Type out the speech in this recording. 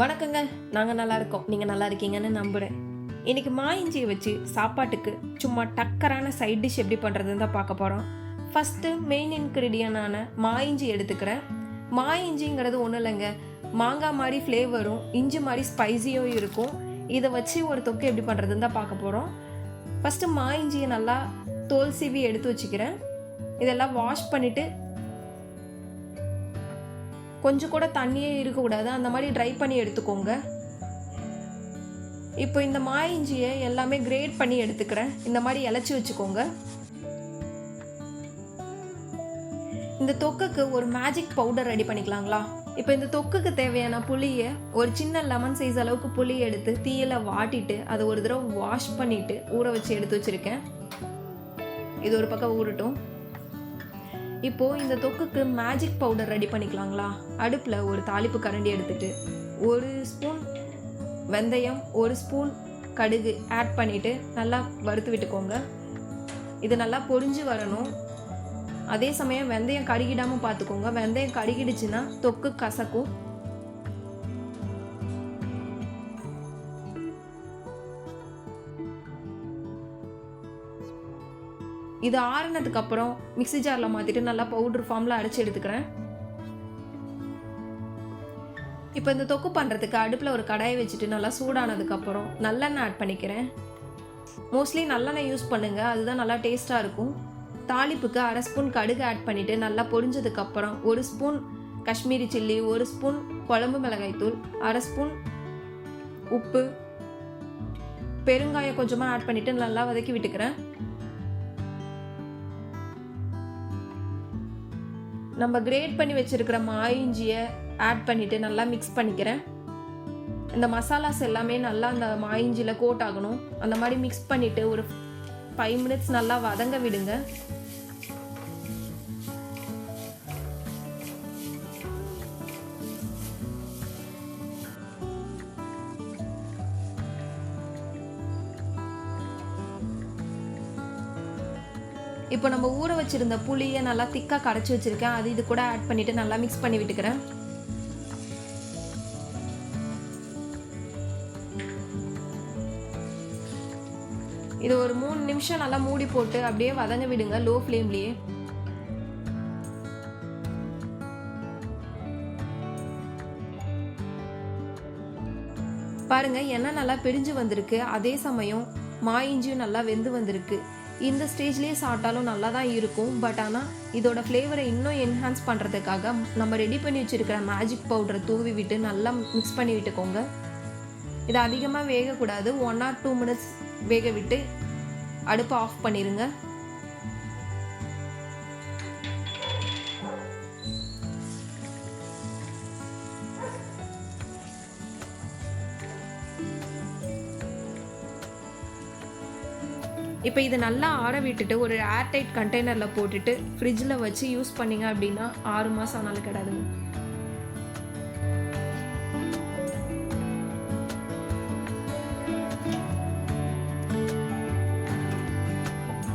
வணக்கங்க. நாங்கள் நல்லா இருக்கோம் நீங்கள் நல்லா இருக்கீங்கன்னு நம்புகிறேன் இன்னைக்கு மா இஞ்சியை வச்சு சாப்பாட்டுக்கு சும்மா டக்கரான சைட் டிஷ் எப்படி பண்ணுறதுன்னு தான் பார்க்க போகிறோம் ஃபஸ்ட்டு மெயின் இன்க்ரீடியனான மா இஞ்சி எடுத்துக்கிறேன். மா இஞ்சிங்கிறது ஒன்றும் இல்லைங்க. மாங்காய் மாதிரி ஃப்ளேவரும் இஞ்சி மாதிரி ஸ்பைசியும் இருக்கும். இதை வச்சு ஒரு தொக்கு எப்படி பண்ணுறதுன்னு தான் பார்க்க போகிறோம் ஃபஸ்ட்டு மா இஞ்சியை நல்லா தோல் சீவி எடுத்து வச்சுக்கிறேன். இதெல்லாம் வாஷ் பண்ணிவிட்டு கொஞ்சம் கூட தண்ணியே இருக்கக்கூடாது. அந்த மாதிரி ட்ரை பண்ணி எடுத்துக்கோங்க. இப்போ இந்த மாய இஞ்சியை எல்லாமே கிரேட் பண்ணி எடுத்துக்கிறேன். இந்த மாதிரி இலச்சி வச்சுக்கோங்க. இந்த தொக்குக்கு ஒரு மேஜிக் பவுடர் ரெடி பண்ணிக்கலாங்களா? இப்போ இந்த தொக்குக்கு தேவையான புளியை ஒரு சின்ன லெமன் சைஸ் அளவுக்கு புளி எடுத்து தீயில வாட்டிட்டு அதை ஒரு தடவை வாஷ் பண்ணிட்டு ஊற வச்சு எடுத்து வச்சிருக்கேன். இது ஒரு பக்கம் ஊறட்டும். இப்போது இந்த தொக்குக்கு மேஜிக் பவுடர் ரெடி பண்ணிக்கலாங்களா? அடுப்பில் ஒரு தாளிப்பு கரண்டி எடுத்துகிட்டு ஒரு ஸ்பூன் வெந்தயம் ஒரு ஸ்பூன் கடுகு ஆட் பண்ணிவிட்டு நல்லா வறுத்து விட்டுக்கோங்க. இது நல்லா பொடிஞ்சு வரணும். அதே சமயம் வெந்தயம் கருகிடாமல் பார்த்துக்கோங்க வெந்தயம் கருகிடுச்சுன்னா தொக்கு கசக்கும். இது ஆறுனதுக்கப்புறம் அப்புறம் ஜாரில் மாற்றிட்டு நல்லா பவுடர் ஃபார்மில் அரைச்சி எடுத்துக்கிறேன். இப்போ இந்த தொக்கு பண்ணுறதுக்கு அடுப்பில் ஒரு கடாயை வச்சுட்டு நல்லா சூடானதுக்கப்புறம் நல்லெண்ணெய் ஆட் பண்ணிக்கிறேன். மோஸ்ட்லி நல்லெண்ணெய் யூஸ் பண்ணுங்கள் அதுதான் நல்லா டேஸ்ட்டாக இருக்கும். தாளிப்புக்கு அரை ஸ்பூன் கடுகு ஆட் பண்ணிவிட்டு நல்லா பொரிஞ்சதுக்கப்புறம் ஒரு ஸ்பூன் காஷ்மீரி சில்லி ஒரு ஸ்பூன் குழம்பு மிளகாய்த்தூள் அரை ஸ்பூன் உப்பு பெருங்காயம் கொஞ்சமாக ஆட் பண்ணிவிட்டு நல்லா வதக்கி விட்டுக்கிறேன். நம்ம கிரேட் பண்ணி வச்சுருக்கிற மாயிஞ்சியை ஆட் பண்ணிவிட்டு நல்லா மிக்ஸ் பண்ணிக்கிறேன். இந்த மசாலாஸ் எல்லாமே நல்லா அந்த மாயிஞ்சியில் கோட் ஆகணும். அந்த மாதிரி மிக்ஸ் பண்ணிவிட்டு ஒரு ஃபைவ் மினிட்ஸ் நல்லா வதங்க விடுங்க. இப்போ நம்ம ஊற வச்சிருந்த புளியை நல்லா திக்காக கரைச்சி வச்சிருக்கேன். அது இது கூட ஆட் பண்ணிவிட்டு நல்லா மிக்ஸ் பண்ணி விட்டுக்கிறேன். இது ஒரு மூணு நிமிஷம் நல்லா மூடி போட்டு அப்படியே வதங்க விடுங்க லோ ஃப்ளேம்லேயே பாருங்க எண்ணெய் நல்லா பிரிஞ்சு வந்திருக்கு. அதே சமயம் மா இஞ்சியும் நல்லா வெந்து வந்திருக்கு. இந்த ஸ்டேஜ்லேயே சாப்பிட்டாலும் நல்லா தான் இருக்கும். பட் ஆனால் இதோட ஃப்ளேவரை இன்னும் என்ஹான்ஸ் பண்ணுறதுக்காக நம்ம ரெடி பண்ணி வச்சுருக்கிற மேஜிக் பவுடரை தூவி விட்டு நல்லா மிக்ஸ் பண்ணி விட்டுக்கோங்க. இது அதிகமாக வேகக்கூடாது. ஒன் ஆர் டூ மினிட்ஸ் வேக விட்டு அடுப்பை ஆஃப் பண்ணிடுங்க இப்போ இது நல்லா ஆற விட்டுட்டு ஒரு ஏர்டைட் கண்டெய்னரில் போட்டுட்டு ஃப்ரிட்ஜில் வச்சு யூஸ் பண்ணீங்க அப்படின்னா ஆறு மாதம் ஆனாலும் கிடையாதுங்க